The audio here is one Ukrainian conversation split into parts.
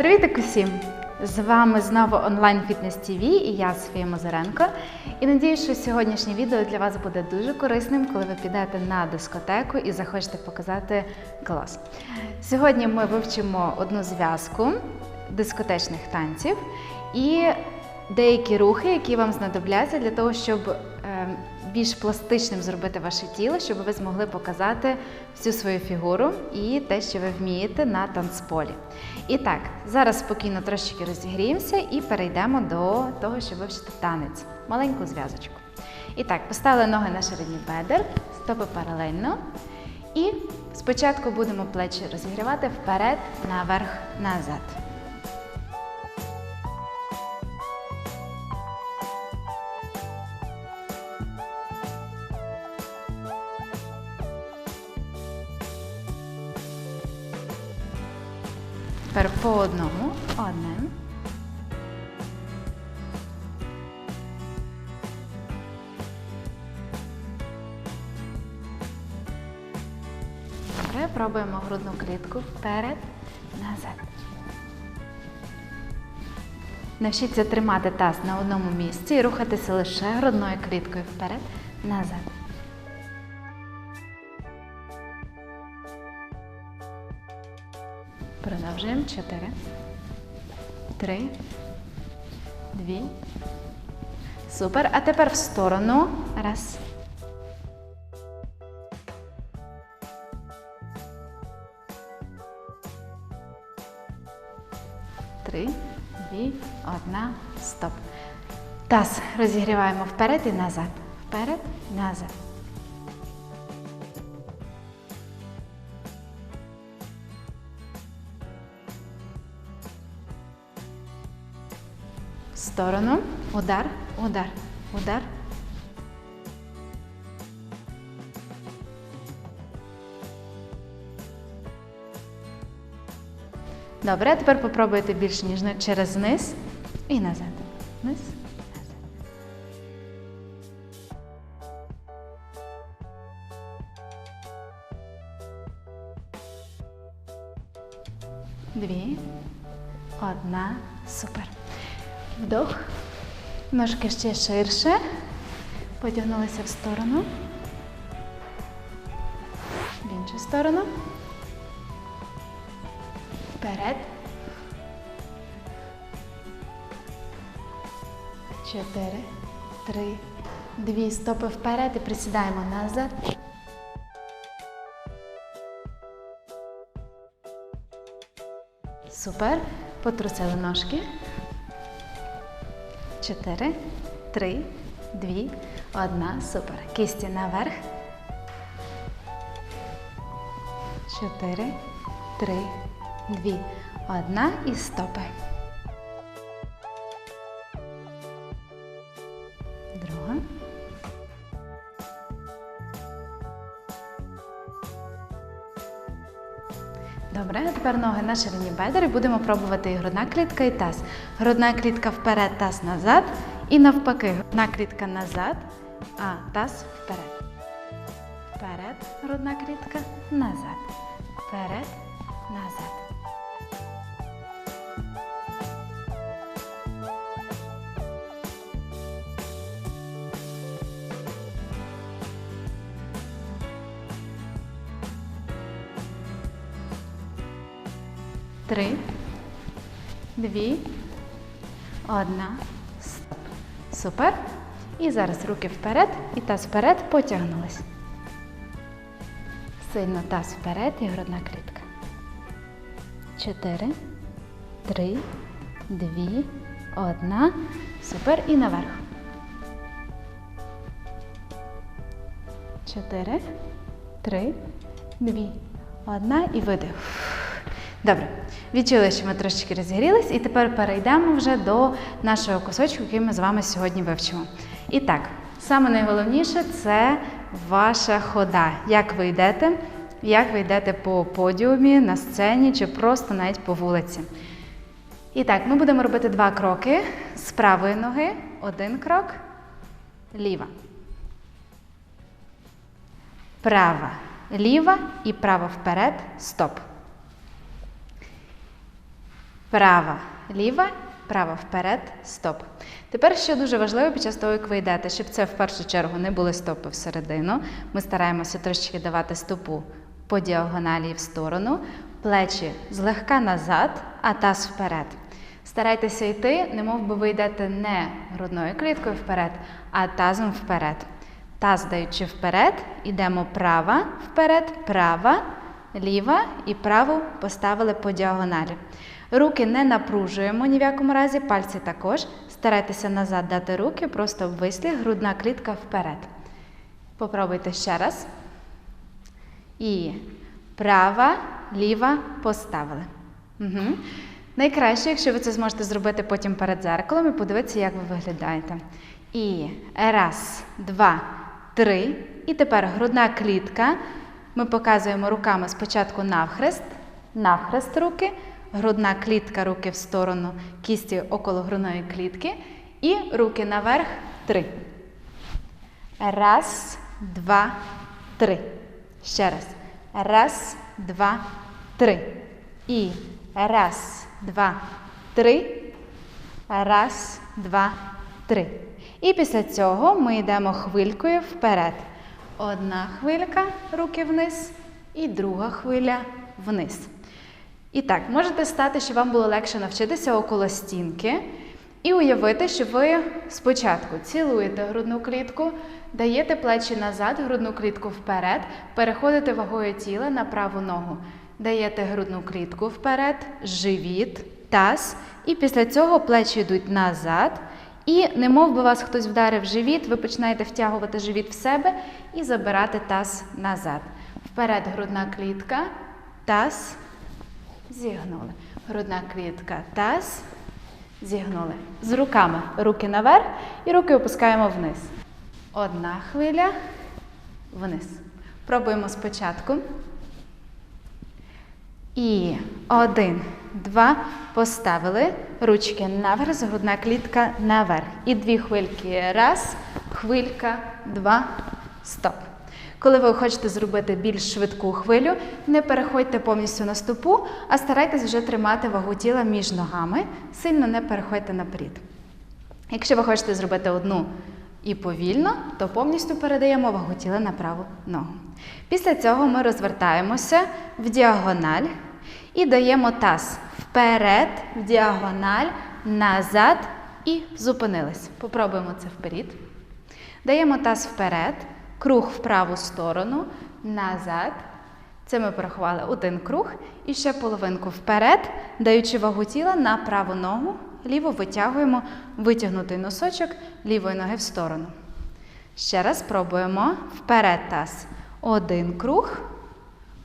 Привіт усім! З вами знову онлайн фітнес ТВ і я Софія Мозаренко. І надіюсь, що сьогоднішнє відео для вас буде дуже корисним, коли ви підете на дискотеку і захочете показати клас. Сьогодні ми вивчимо одну зв'язку дискотечних танців і деякі рухи, які вам знадобляться для того, щоб е, більш пластичним зробити ваше тіло, щоб ви змогли показати всю свою фігуру і те, що ви вмієте на танцполі. І так, зараз спокійно трошечки розігріємося і перейдемо до того, щоб вивчити танець. Маленьку зв'язочку. І так, поставили ноги на ширині бедер, стопи паралельно. І спочатку будемо плечі розігрівати вперед, наверх, назад. Добре, пробуємо грудну клітку вперед, назад. Навчіться тримати таз на одному місці і рухатися лише грудною кліткою вперед, назад. Продовжуємо. Чотири. Три. Дві. Супер. А тепер в сторону. Раз. Одна, стоп. Таз розігріваємо вперед і назад. Вперед, назад. В сторону. Удар, удар, удар. Добре, тепер попробуйте більш ніжно через низ і назад. Низ, назад. Дві. Одна. Супер. Вдох. Ножки ще ширше. Потягнулися в сторону. В іншу сторону. Вперед. Чотири, три, дві. Стопи вперед і присідаємо назад. Супер. Потрусили ножки. Чотири, три, дві, одна. Супер. Кісті наверх. Чотири, три, дві, одна і стопи. Тепер ноги на ширині бедер і будемо пробувати і грудна клітка і таз. Грудна клітка вперед, таз назад. І навпаки, грудна клітка назад, а таз вперед. Вперед, грудна клітка, назад. Вперед, назад. Три, дві, одна. Стоп. Супер. І зараз руки вперед і таз вперед потягнулись. Сильно таз вперед і грудна клітка. Чотири, три, дві, одна. Супер. І наверх. Чотири, три, дві, одна і видих. Добре, відчули, що ми трошечки розігрілись, і тепер перейдемо вже до нашого кусочку, який ми з вами сьогодні вивчимо. І так, саме найголовніше це ваша хода. Як ви йдете, як ви йдете по подіумі, на сцені чи просто навіть по вулиці. І так, ми будемо робити два кроки з правої ноги, один крок, ліва. Права, ліва і право вперед, стоп. Права, ліва, права вперед, стоп. Тепер ще дуже важливо під час того, як ви йдете, щоб це в першу чергу не були стопи всередину. Ми стараємося трошечки давати стопу по діагоналі в сторону, плечі злегка назад, а таз вперед. Старайтеся йти, немов би ви йдете не грудною кліткою вперед, а тазом вперед. Таз даючи вперед, йдемо права, вперед, права, ліва і праву поставили по діагоналі. Руки не напружуємо ні в якому разі, пальці також. Старайтеся назад дати руки, просто в вислі, грудна клітка вперед. Попробуйте ще раз. І права, ліва поставили. Угу. Найкраще, якщо ви це зможете зробити потім перед зеркалом і подивитися, як ви виглядаєте. І раз, два, три. І тепер грудна клітка. Ми показуємо руками спочатку навхрест, навхрест руки, грудна клітка, руки в сторону, кісті около грудної клітки. І руки наверх. Три. Раз, два, три. Ще раз. Раз, два, три. І раз, два, три. Раз, два, три. І після цього ми йдемо хвилькою вперед. Одна хвилька, руки вниз, і друга хвиля вниз. І так, можете стати, щоб вам було легше навчитися около стінки. І уявити, що ви спочатку цілуєте грудну клітку, даєте плечі назад, грудну клітку вперед, переходите вагою тіла на праву ногу. Даєте грудну клітку вперед, живіт, таз. І після цього плечі йдуть назад. І, немов би вас хтось вдарив живіт, ви починаєте втягувати живіт в себе і забирати таз назад. Вперед грудна клітка, таз, зігнули. Грудна клітка, таз, зігнули. З руками руки наверх і руки опускаємо вниз. Одна хвиля вниз. Пробуємо спочатку. І один, два. Поставили. Ручки наверх, грудна клітка наверх. І дві хвильки. Раз, хвилька, два, стоп. Коли ви хочете зробити більш швидку хвилю, не переходьте повністю на стопу, а старайтесь вже тримати вагу тіла між ногами. Сильно не переходьте наперед. Якщо ви хочете зробити одну і повільно, то повністю передаємо вагу тіла на праву ногу. Після цього ми розвертаємося в діагональ і даємо таз вперед, в діагональ, назад і зупинились. Попробуємо це вперед. Даємо таз вперед, круг в праву сторону, назад. Це ми порахували один круг. І ще половинку вперед, даючи вагу тіла на праву ногу, ліву витягуємо витягнутий носочок лівої ноги в сторону. Ще раз пробуємо вперед таз. Один круг,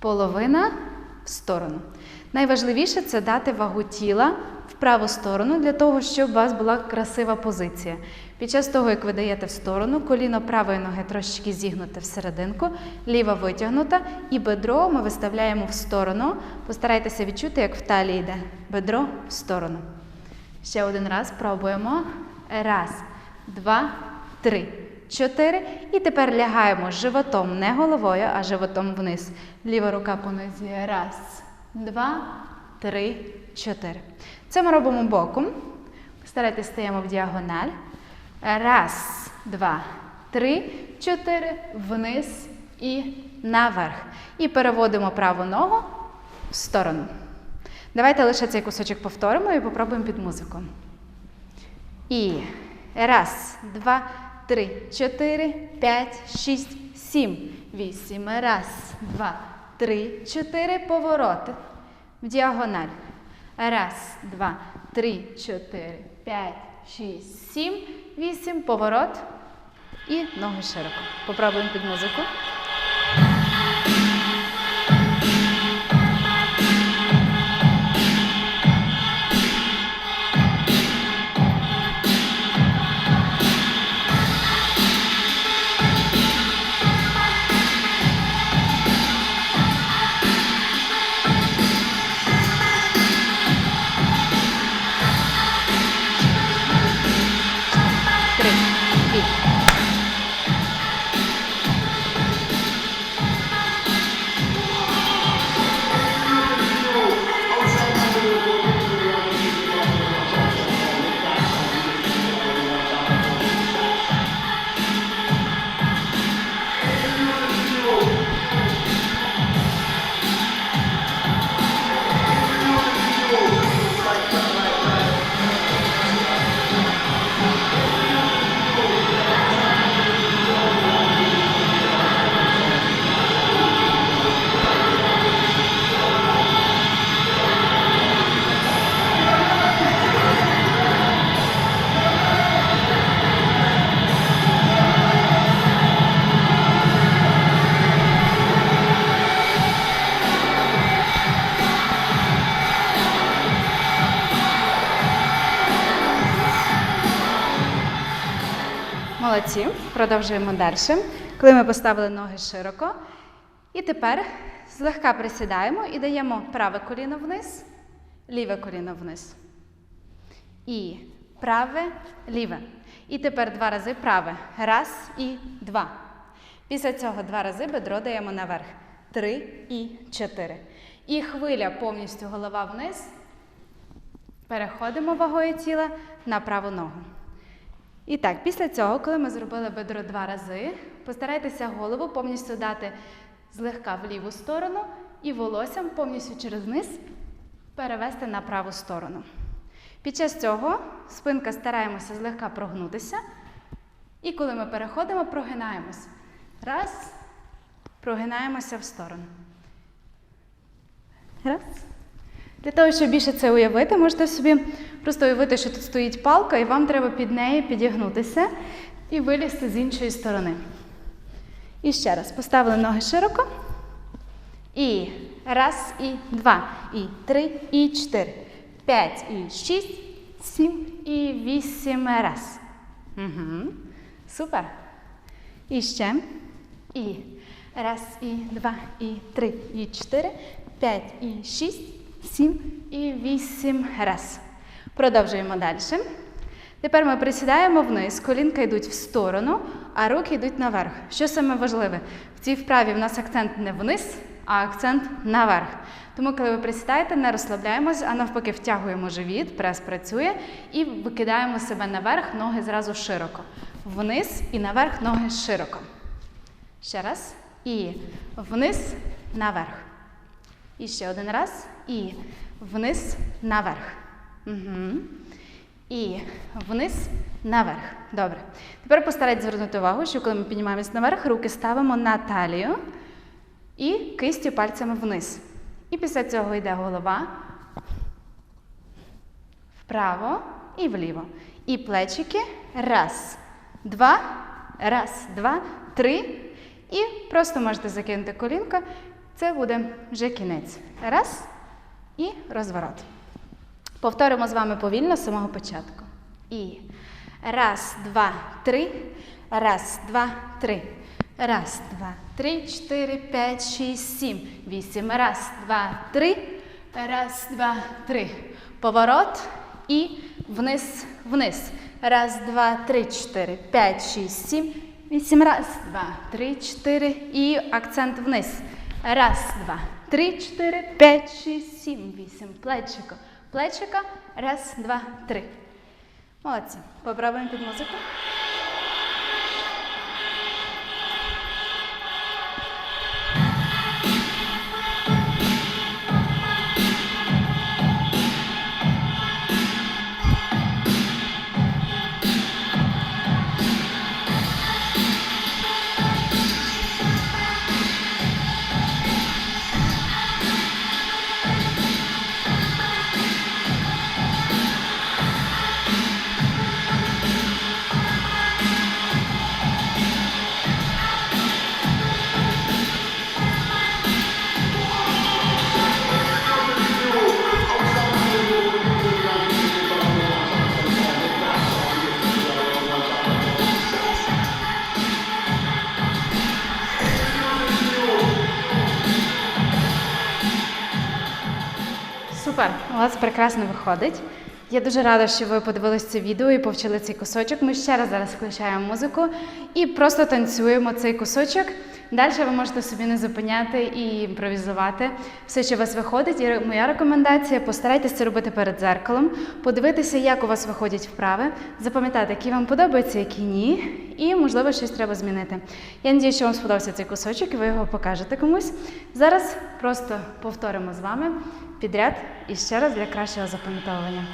половина в сторону. Найважливіше це дати вагу тіла в праву сторону для того, щоб у вас була красива позиція. Під час того, як ви даєте в сторону, коліно правої ноги трошечки зігнуте всерединку, ліва витягнута, і бедро ми виставляємо в сторону. Постарайтеся відчути, як в талії йде бедро в сторону. Ще один раз пробуємо. Раз, два, три, чотири. І тепер лягаємо животом, не головою, а животом вниз. Ліва рука понизі. Раз, два, три, чотири. Це ми робимо боком. Старайтесь стаємо в діагональ. Раз, два, три, чотири. Вниз і наверх. І переводимо праву ногу в сторону. Давайте лише цей кусочок повторимо і попробуємо під музику. І раз, два, три, чотири, п'ять, шість, сім, вісім. Раз, два, три, чотири. Повороти. В діагональ. Раз, два, три, чотири, п'ять, шість, сім, вісім. Поворот. І ноги широко. Попробуємо під музику. Молодці. Продовжуємо далі. Коли ми поставили ноги широко. І тепер злегка присідаємо і даємо праве коліно вниз, ліве коліно вниз. І праве, ліве. І тепер два рази праве. Раз і два. Після цього два рази бедро даємо наверх. Три і чотири. І хвиля повністю голова вниз. Переходимо вагою тіла на праву ногу. І так, після цього, коли ми зробили бедро два рази, постарайтеся голову повністю дати злегка в ліву сторону і волоссям повністю через низ перевести на праву сторону. Під час цього спинка стараємося злегка прогнутися. І коли ми переходимо, прогинаємось. Раз, прогинаємося в сторону. Раз. Для того, щоб більше це уявити, можете собі просто уявити, що тут стоїть палка, і вам треба під неї підігнутися і вилізти з іншої сторони. І ще раз поставили ноги широко. І раз, і два, і три, і чотири, п'ять, і шість, сім, і вісім раз. Угу. Супер. І ще. І раз, і два, і три, і чотири, п'ять, і шість, сім, і вісім раз. Продовжуємо далі. Тепер ми присідаємо вниз, колінка йдуть в сторону, а руки йдуть наверх. Що саме важливе? В цій вправі в нас акцент не вниз, а акцент наверх. Тому, коли ви присідаєте, не розслабляємось, а навпаки, втягуємо живіт, прес працює і викидаємо себе наверх, ноги зразу широко. Вниз і наверх ноги широко. Ще раз. І вниз, наверх. І ще один раз. І вниз, наверх. Угу. І вниз, наверх. Добре. Тепер постарайтесь звернути увагу, що коли ми піднімаємось наверх, руки ставимо на талію і кистю пальцями вниз. І після цього йде голова вправо і вліво. І плечики. Раз, два, раз, два, три. І просто можете закинути колінка. Це буде вже кінець. Раз і розворот. Повторимо з вами повільно з самого початку. І раз, два, три. Раз, два, три. Раз, два, три, чотири, п'ять, шість, сім, вісім. Раз, два, три. Раз, два, три. Поворот і вниз, вниз. Раз, два, три, чотири, п'ять, шість, сім, вісім. Раз, два, три, чотири. І акцент вниз. Раз, два, три, чотири, п'ять, шість, сім, вісім. Плечико. Плечика. Раз, два, три. Молодці. Попробуємо під музику. Супер, у вас прекрасно виходить. Я дуже рада, що ви подивилися це відео і повчили цей кусочок. Ми ще раз зараз включаємо музику і просто танцюємо цей кусочок. Далі ви можете собі не зупиняти і імпровізувати все, що у вас виходить. І моя рекомендація постарайтеся це робити перед дзеркалом, подивитися, як у вас виходять вправи, запам'ятати, які вам подобаються, які ні, і можливо щось треба змінити. Я надію, що вам сподобався цей кусочок і ви його покажете комусь. Зараз просто повторимо з вами підряд і ще раз для кращого запам'ятовування.